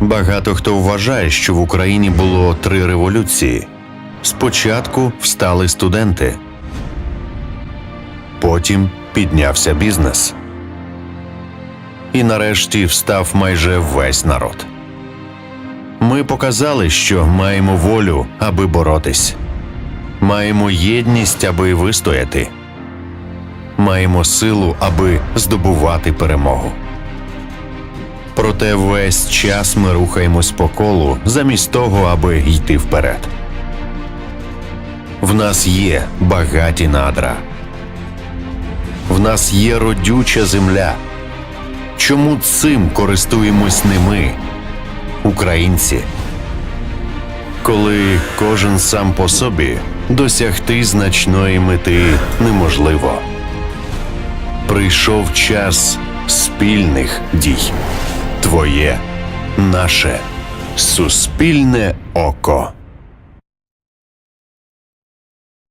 Багато хто вважає, що в Україні було три революції. Спочатку встали студенти, потім піднявся бізнес. І нарешті встав майже весь народ. Ми показали, що маємо волю, аби боротись, маємо єдність, аби вистояти, маємо силу, аби здобувати перемогу. Проте весь час ми рухаємось по колу, замість того, аби йти вперед. В нас є багаті надра. В нас є родюча земля. Чому цим користуємось не ми, українці? Коли кожен сам по собі досягти значної мети неможливо. Прийшов час спільних дій. Твоє, наше суспільне око.